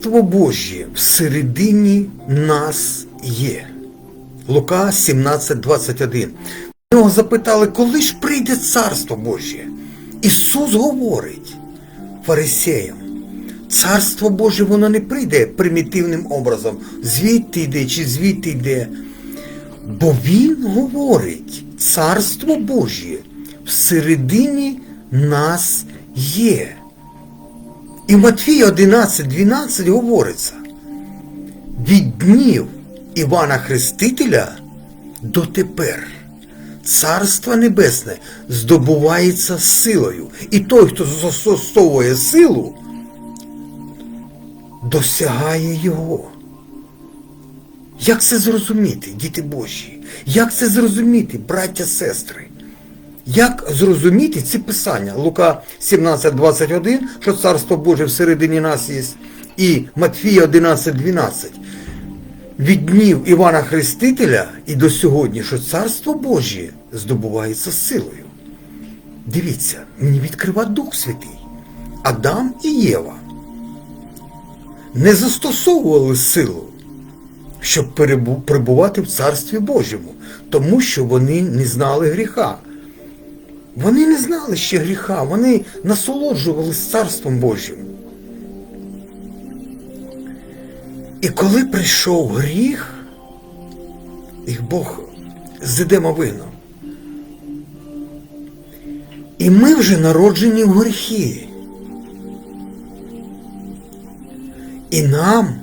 Царство Божє всередині нас є. Лука 17, 21. Його запитали, коли ж прийде царство Божє? Ісус говорить фарисеям, царство Боже воно не прийде примітивним образом, звідти йде чи звідти йде. Бо Він говорить, царство Божє всередині нас є. І в Матфія 11, 12 говориться, від днів Івана Хрестителя дотепер Царство Небесне здобувається силою. І той, хто застосовує силу, досягає його. Як це зрозуміти, діти Божі? Як це зрозуміти, браття, сестри? Як зрозуміти ці писання? Лука 17, 21, що Царство Боже всередині нас є, і Матфія 11, 12. Від днів Івана Хрестителя і до сьогодні, що Царство Божє здобувається силою. Дивіться, мені відкрива Дух Святий. Адам і Єва не застосовували силу, щоб перебу- перебувати в Царстві Божому, тому що вони не знали гріха. Вони не знали ще гріха, вони насолоджувалися Царством Божим. І коли прийшов гріх, їх Бог з Едема. І ми вже народжені в гріхи. І нам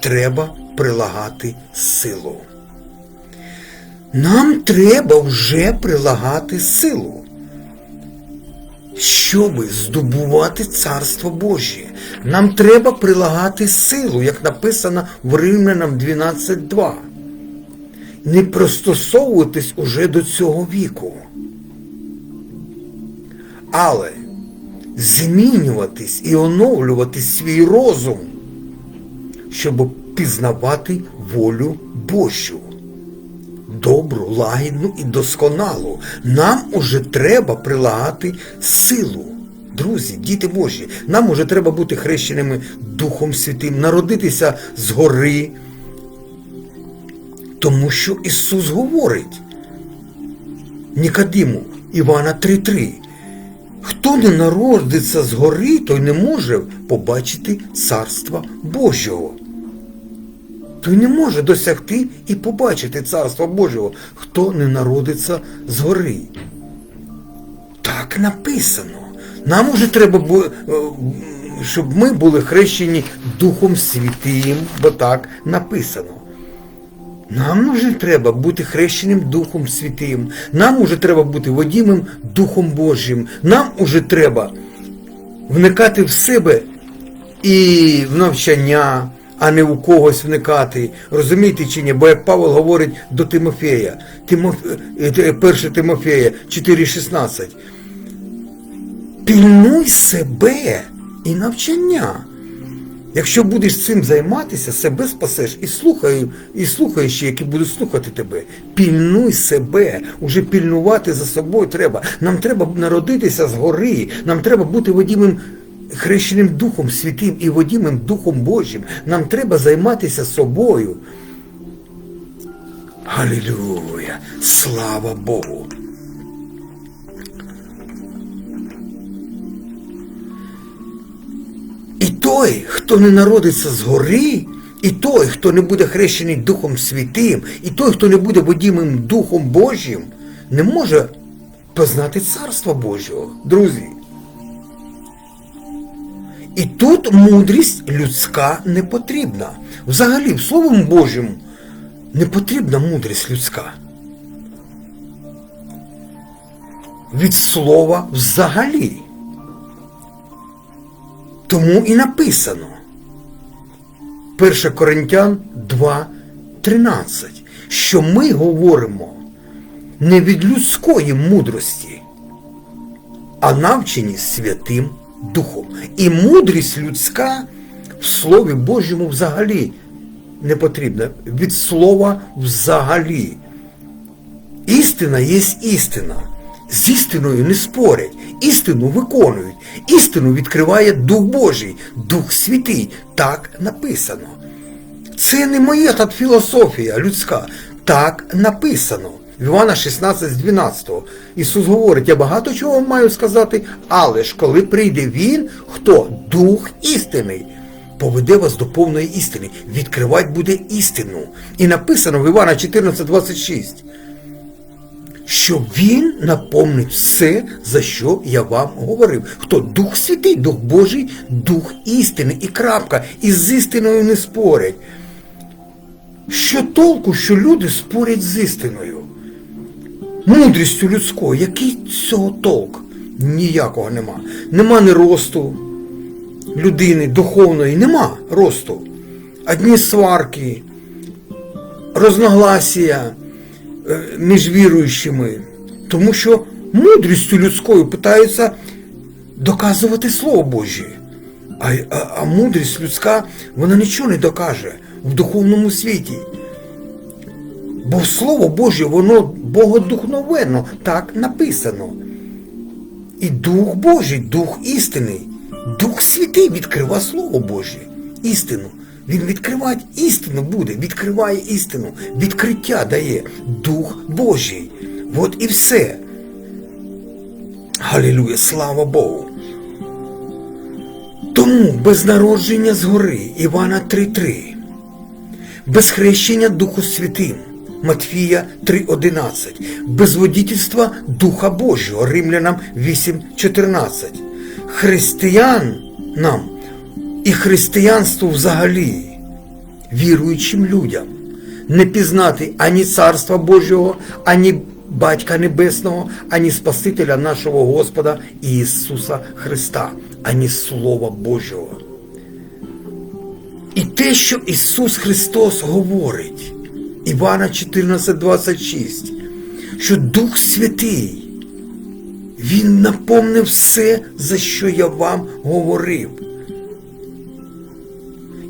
треба прилагати силу. Нам треба вже прилагати силу, щоб здобувати Царство Божє. Нам треба прилагати силу, як написано в Римлянам 12.2. Не пристосовуватись уже до цього віку. Але змінюватись і оновлювати свій розум, щоб пізнавати волю Божу добру, лагідну і досконалу. Нам уже треба прилагати силу. Друзі, діти Божі, нам уже треба бути хрещеними Духом Святим, народитися згори. Тому що Ісус говорить Нікодиму Івана 3.3. Хто не народиться згори, той не може побачити Царства Божого той не може досягти і побачити Царство Божого, хто не народиться згори. Так написано. Нам уже треба, е, щоб ми були хрещені Духом Святим, бо так написано. Нам уже треба бути хрещеним Духом Святим. Нам уже треба бути водімим Духом Божим. Нам уже треба вникати в себе і в навчання, а не у когось вникати. Розумієте чи ні? Бо як Павел говорить до Тимофея, Тимоф... е, е, 1 Тимофея 4,16. Пільнуй себе і навчання. Якщо будеш цим займатися, себе спасеш і слухай, і слухай ще, які будуть слухати тебе. Пільнуй себе, уже пільнувати за собою треба. Нам треба народитися згори, нам треба бути водімим хрещеним Духом Святим і водімим Духом Божим. Нам треба займатися собою. Алілюя! Слава Богу! І той, хто не народиться згори, і той, хто не буде хрещений Духом Святим, і той, хто не буде водімим Духом Божим, не може познати Царства Божого, друзі. І тут мудрість людська не потрібна. Взагалі, Словом Божому не потрібна мудрість людська. Від слова взагалі. Тому і написано 1 Коринтян 2.13, що ми говоримо не від людської мудрості, а навчені Святим Духом. І мудрість людська в Слові Божому взагалі не потрібна. Від слова взагалі. Істина є істина. З істиною не спорять, істину виконують. Істину відкриває Дух Божий, Дух Святий. Так написано. Це не моя та філософія людська. Так написано. В Івана 16 з 12. Ісус говорить, я багато чого вам маю сказати, але ж коли прийде Він, хто? Дух істини, поведе вас до повної істини, відкривати буде істину. І написано в Івана 14, 26 що він наповнить все, за що я вам говорив. Хто Дух Святий, Дух Божий, Дух істини і крапка. І з істиною не спорять. Що толку, що люди спорять з істиною? Мудрістю людською, який цього толк? Ніякого нема. Нема ні росту людини духовної, нема росту. Одні сварки, розногласія е, між віруючими, тому що мудрістю людською питаються доказувати Слово Божє. А, а, а мудрість людська, вона нічого не докаже в духовному світі. Бо Слово Боже, воно богодухновенно, так написано. І Дух Божий, Дух істини, Дух Святий відкрива Слово Боже, істину. Він відкриває істину буде, відкриває істину, відкриття дає Дух Божий. От і все. Галілуя, слава Богу. Тому без народження згори Івана 3.3, без хрещення Духу Святим Матфія 3.11, без водительства Духа Божого. Римлянам 8.14, християн нам і християнству взагалі, віруючим людям, не пізнати ані Царства Божого, ані Батька Небесного, ані Спасителя нашого Господа Ісуса Христа, ані Слова Божого. І те, що Ісус Христос говорить, Івана 14,26, що Дух Святий, Він наповнив все, за що я вам говорив.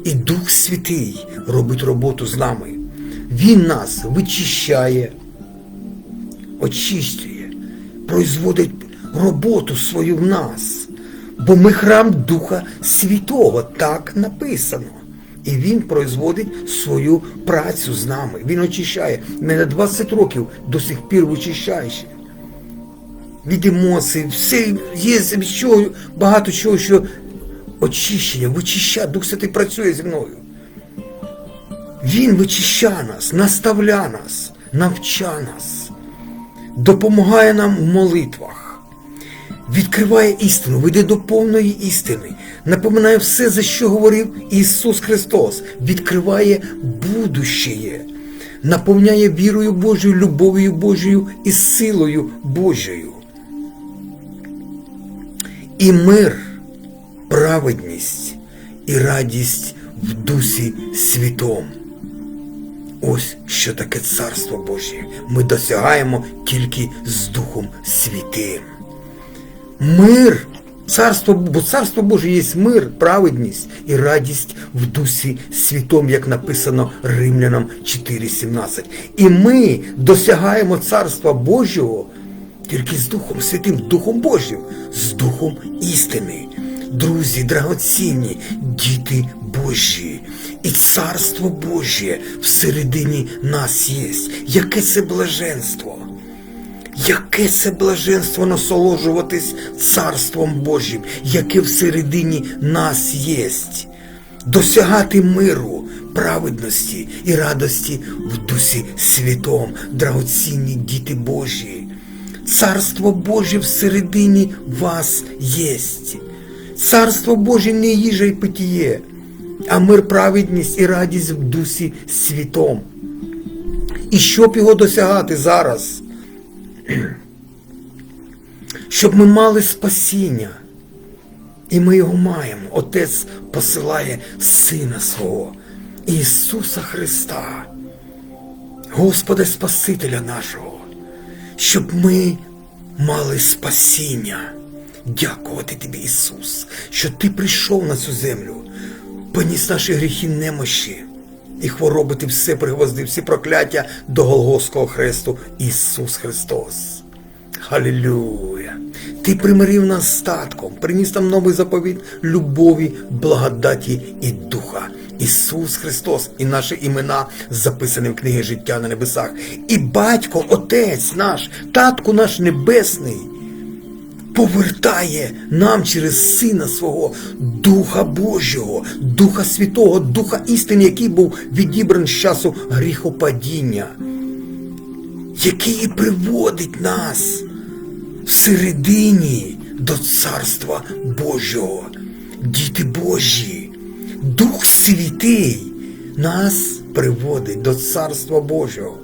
І Дух Святий робить роботу з нами. Він нас вичищає, очищує, производить роботу свою в нас. Бо ми храм Духа Святого, так написано. І він производить свою працю з нами. Він очищає. Мене 20 років до сих пір вичищає ще. Від емоцій, все є чого, багато чого, що очищення, вичищає. Дух Святий працює зі мною. Він вичищає нас, наставляє нас, навчає нас, допомагає нам в молитвах відкриває істину, веде до повної істини, напоминає все, за що говорив Ісус Христос, відкриває будущее, наповняє вірою Божою, любов'ю Божою і силою Божою. І мир, праведність і радість в дусі світом. Ось що таке Царство Божє. Ми досягаємо тільки з Духом Святим. Мир, царство, бо царство Боже є мир, праведність і радість в дусі світом, як написано Римлянам 4.17. І ми досягаємо царства Божого тільки з Духом Святим, Духом Божим, з Духом істини. Друзі, драгоцінні, діти Божі, і царство Божє всередині нас є. Яке це блаженство! Яке це блаженство насолоджуватись Царством Божим, яке всередині нас єсть, досягати миру, праведності і радості в дусі святом, драгоцінні діти Божі. Царство Боже всередині вас єсть. Царство Боже не їжа й питіє, а мир, праведність і радість в дусі святом. І щоб його досягати зараз? щоб ми мали спасіння. І ми його маємо. Отець посилає Сина свого, Ісуса Христа, Господа Спасителя нашого, щоб ми мали спасіння. Дякувати тобі, Ісус, що Ти прийшов на цю землю, поніс наші гріхи немощі. І хвороби ти все пригвоздив, всі прокляття до Голгофського хресту Ісус Христос. Халілюя! Ти примирив нас статком, приніс нам новий заповіт любові, благодаті і духа. Ісус Христос і наші імена записані в книги життя на небесах. І батько, Отець наш, татку наш небесний, повертає нам через Сина свого Духа Божого, Духа Святого, Духа істини, який був відібраний з часу гріхопадіння, який приводить нас всередині до Царства Божого. Діти Божі, Дух Святий нас приводить до Царства Божого.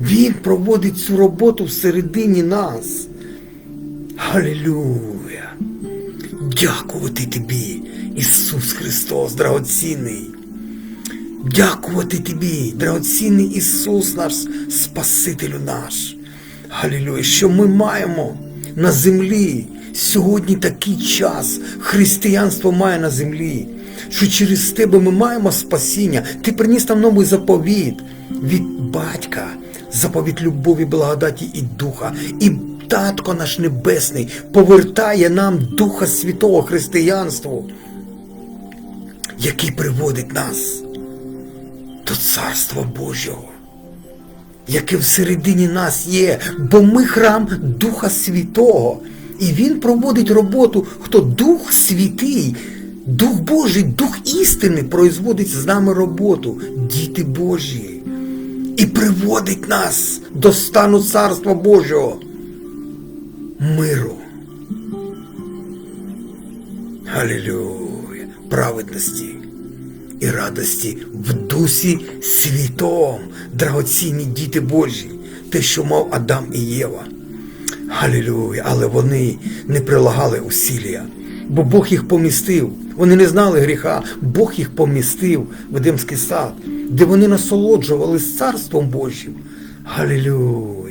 Він проводить цю роботу всередині нас. Халілюя! Дякувати тобі, Ісус Христос, драгоцінний. Дякувати тобі, драгоцінний Ісус наш, Спасителю наш. Халілюя, що ми маємо на землі сьогодні такий час. Християнство має на землі, що через тебе ми маємо спасіння. Ти приніс нам новий заповіт від батька, заповіт любові, благодаті і духа. І Татко наш Небесний повертає нам Духа Святого Християнству, який приводить нас до Царства Божого, яке всередині нас є, бо ми храм Духа Святого. І Він проводить роботу, хто Дух Святий, Дух Божий, Дух істини производить з нами роботу, діти Божі, і приводить нас до стану Царства Божого миру. Алілюя, праведності і радості в дусі світом, драгоцінні діти Божі, те, що мав Адам і Єва. Алілюя, але вони не прилагали усілля, бо Бог їх помістив. Вони не знали гріха, Бог їх помістив в Едемський сад, де вони насолоджувались Царством Божим. Алілюя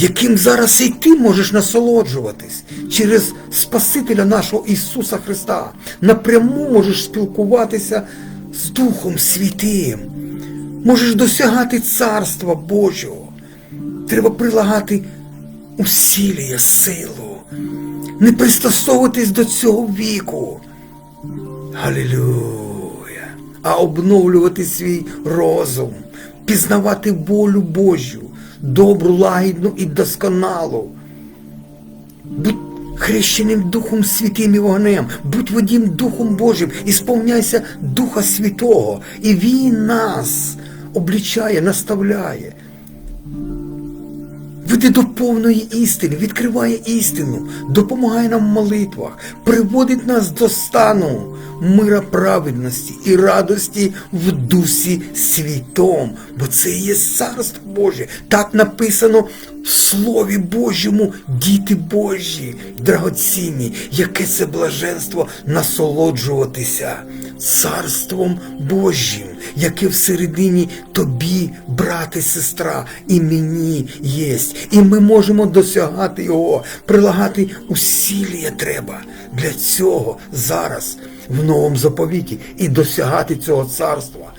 яким зараз і ти можеш насолоджуватись через Спасителя нашого Ісуса Христа. Напряму можеш спілкуватися з Духом Святим, можеш досягати Царства Божого. Треба прилагати усілля, силу, не пристосовуватись до цього віку. Галілюя! А обновлювати свій розум, пізнавати волю Божу добру, лагідну і досконалу. Будь хрещеним Духом Святим і вогнем, будь водім Духом Божим, і сповняйся Духа Святого, і Він нас облічає, наставляє. Веде до повної істини, відкриває істину, допомагає нам в молитвах, приводить нас до стану мира праведності і радості в дусі світом, бо це є царство Боже. Так написано в Слові Божому, діти Божі, драгоцінні, яке це блаженство насолоджуватися царством Божим, яке всередині тобі, брате, сестра, і мені єсть. І ми можемо досягати його, прилагати усілля треба для цього зараз в новому заповіті і досягати цього царства.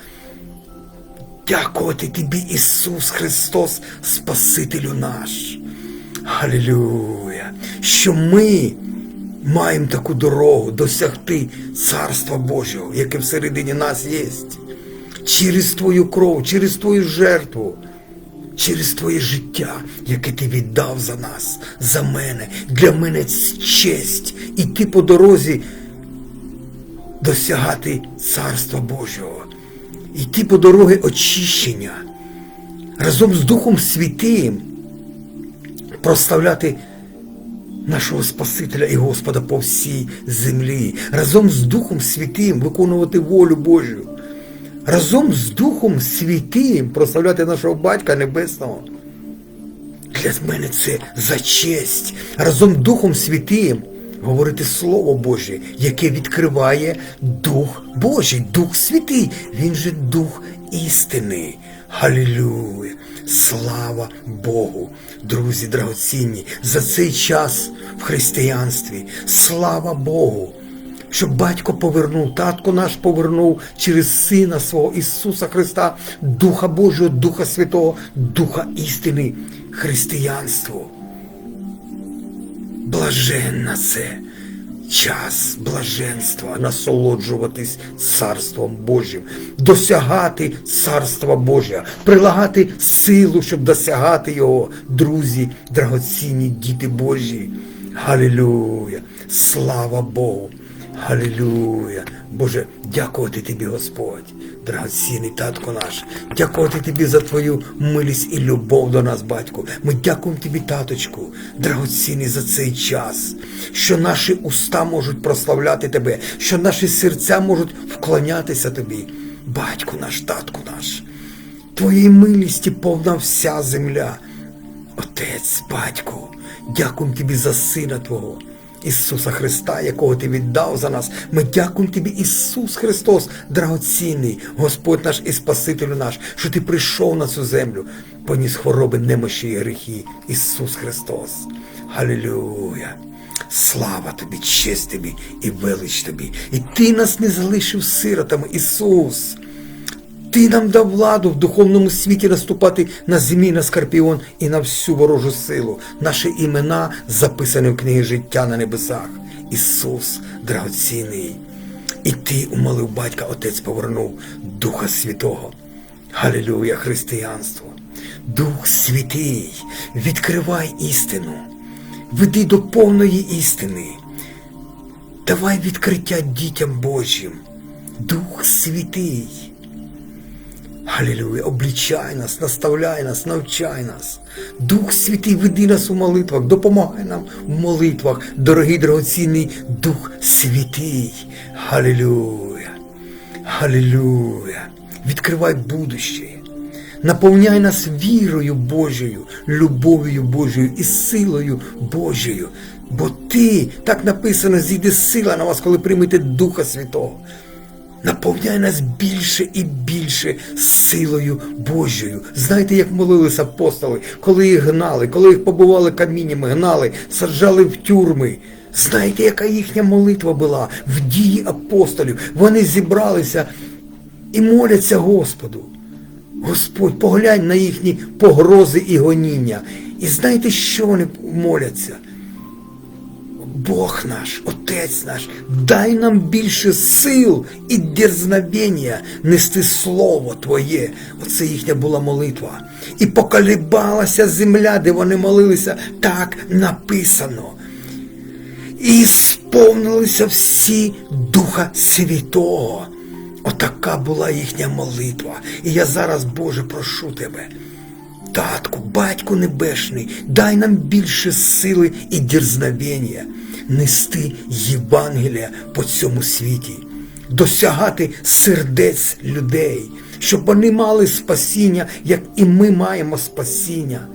Дякувати тобі, Ісус Христос, Спасителю наш. Алілюя! Що ми маємо таку дорогу досягти Царства Божого, яке всередині нас є. Через Твою кров, через Твою жертву, через Твоє життя, яке Ти віддав за нас, за мене, для мене честь іти по дорозі досягати Царства Божого, йти по дороги очищення, разом з Духом Святим проставляти нашого Спасителя і Господа по всій землі, разом з Духом Святим виконувати волю Божу, разом з Духом Святим прославляти нашого Батька Небесного. Для мене це за честь, разом з Духом Святим говорити Слово Боже, яке відкриває Дух Божий, Дух Святий. Він же Дух істини. Халілюя! Слава Богу, друзі драгоцінні, за цей час в християнстві. Слава Богу! Щоб батько повернув, татко наш повернув через Сина свого Ісуса Христа, Духа Божого, Духа Святого, Духа істини, християнство. Блаженна це час блаженства, насолоджуватись Царством Божим, досягати Царства Божого, прилагати силу, щоб досягати його, друзі, драгоцінні діти Божі. Галілюя! Слава Богу! Галилюя! Боже, дякувати тобі, Господь, драгоцінний татко наш, дякувати тобі за твою милість і любов до нас, батько. Ми дякуємо тобі, таточку, драгоцінний за цей час, що наші уста можуть прославляти тебе, що наші серця можуть вклонятися тобі. Батько наш, татку наш, твоєї милісті повна вся земля. Отець, батько, дякуємо тобі за Сина Твого. Ісуса Христа, якого Ти віддав за нас. Ми дякуємо Тобі, Ісус Христос, драгоцінний, Господь наш і Спасителю наш, що Ти прийшов на цю землю, поніс хвороби, немощі і гріхи. Ісус Христос. Халилюя! Слава тобі, честь тобі і велич тобі. І ти нас не залишив сиротами, Ісус. Ти нам дав владу в духовному світі наступати на змій, на скорпіон і на всю ворожу силу. Наші імена записані в книгі життя на небесах. Ісус, драгоцінний. І ти умолив батька, Отець повернув Духа Святого. Галилюя, християнство. Дух Святий, відкривай істину, веди до повної істини. Давай відкриття дітям Божим. Дух Святий. Халілюя, облічай нас, наставляй нас, навчай нас. Дух Святий, веди нас у молитвах, допомагай нам в молитвах, дорогий драгоцінний Дух Святий. Халілюя. Халілюя. Відкривай будуще. Наповняй нас вірою Божою, любов'ю Божою і силою Божою. Бо ти, так написано, зійде сила на вас, коли приймете Духа Святого. Наповняй нас більше і більше силою Божою. Знаєте, як молились апостоли, коли їх гнали, коли їх побували каміннями, гнали, саджали в тюрми. Знаєте, яка їхня молитва була в дії апостолів? Вони зібралися і моляться Господу. Господь, поглянь на їхні погрози і гоніння. І знаєте, що вони моляться? Бог наш, Отець наш, дай нам більше сил і дерзновення нести Слово Твоє. Оце їхня була молитва. І поколебалася земля, де вони молилися, так написано. І сповнилися всі Духа Святого. Отака була їхня молитва. І я зараз, Боже, прошу Тебе. Татку, батьку небесний, дай нам більше сили і дерзновення нести Євангелія по цьому світі, досягати сердець людей, щоб вони мали спасіння, як і ми маємо спасіння.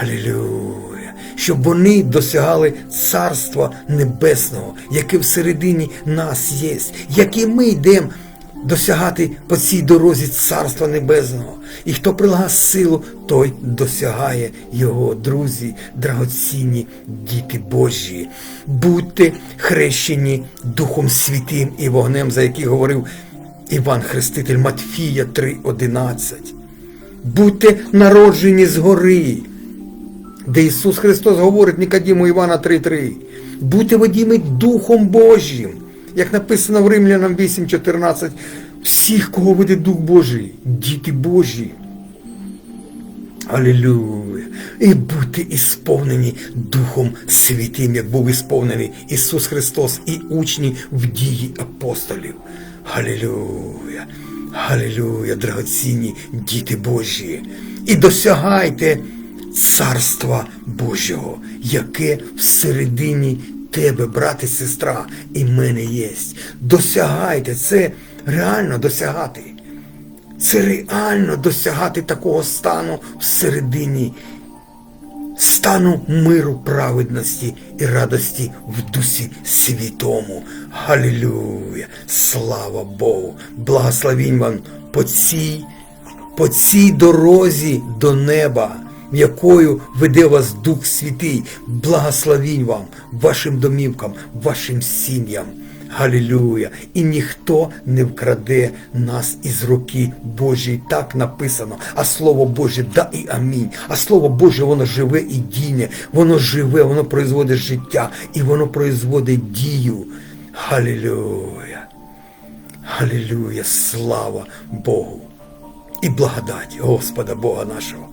Алілюя! Щоб вони досягали Царства Небесного, яке всередині нас є, як і ми йдемо досягати по цій дорозі Царства Небесного. І хто прилагає силу, той досягає його, друзі, драгоцінні діти Божі. Будьте хрещені Духом Святим і вогнем, за який говорив Іван Хреститель Матфія 3:11. Будьте народжені згори, де Ісус Христос говорить Нікодіму Івана 3:3. Будьте водіми Духом Божим як написано в Римлянам 8.14, всіх, кого веде Дух Божий, діти Божі. Алілюя! І будьте ісповнені Духом Святим, як був ісповнений Ісус Христос і учні в дії апостолів. Алілюя! Алілюя, драгоцінні діти Божі! І досягайте Царства Божого, яке всередині тебе, брат і сестра, і мене єсть. Досягайте, це реально досягати. Це реально досягати такого стану всередині, стану миру, праведності і радості в Дусі Святому. Галілюя! Слава Богу! Благословінь вам по цій, по цій дорозі до неба якою веде вас Дух Святий, благословінь вам, вашим домівкам, вашим сім'ям. Галілюя! І ніхто не вкраде нас із руки Божої. Так написано. А Слово Боже, да і амінь. А Слово Боже, воно живе і дійне, воно живе, воно производить життя і воно производить дію. Галілюя! Галілюя! Слава Богу! І благодать Господа Бога нашого.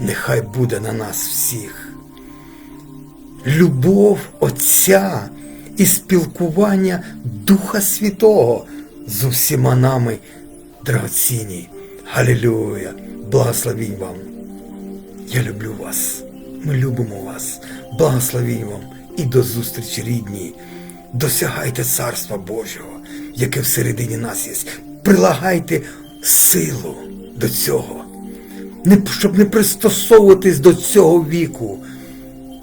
Нехай буде на нас всіх любов Отця і спілкування Духа Святого з усіма нами, драгоцінні. Галілюя! Благословінь вам! Я люблю вас, ми любимо вас, благословінь вам і до зустрічі рідні. Досягайте Царства Божого, яке всередині нас є. Прилагайте силу до цього, щоб не пристосовуватись до цього віку,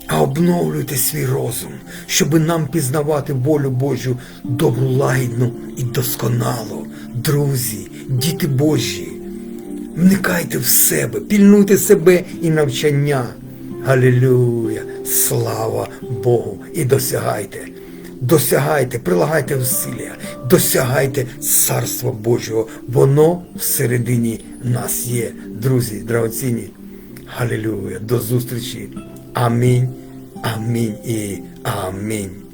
а обновлюйте свій розум, щоб нам пізнавати волю Божу добру, лагідну і досконалу. Друзі, діти Божі, вникайте в себе, пільнуйте себе і навчання. Галілюя! Слава Богу! І досягайте. Досягайте, прилагайте усилля, досягайте Царства Божого. Воно всередині нас є. Друзі, драгоцінні. Галілюя! До зустрічі! Амінь, амінь і амінь.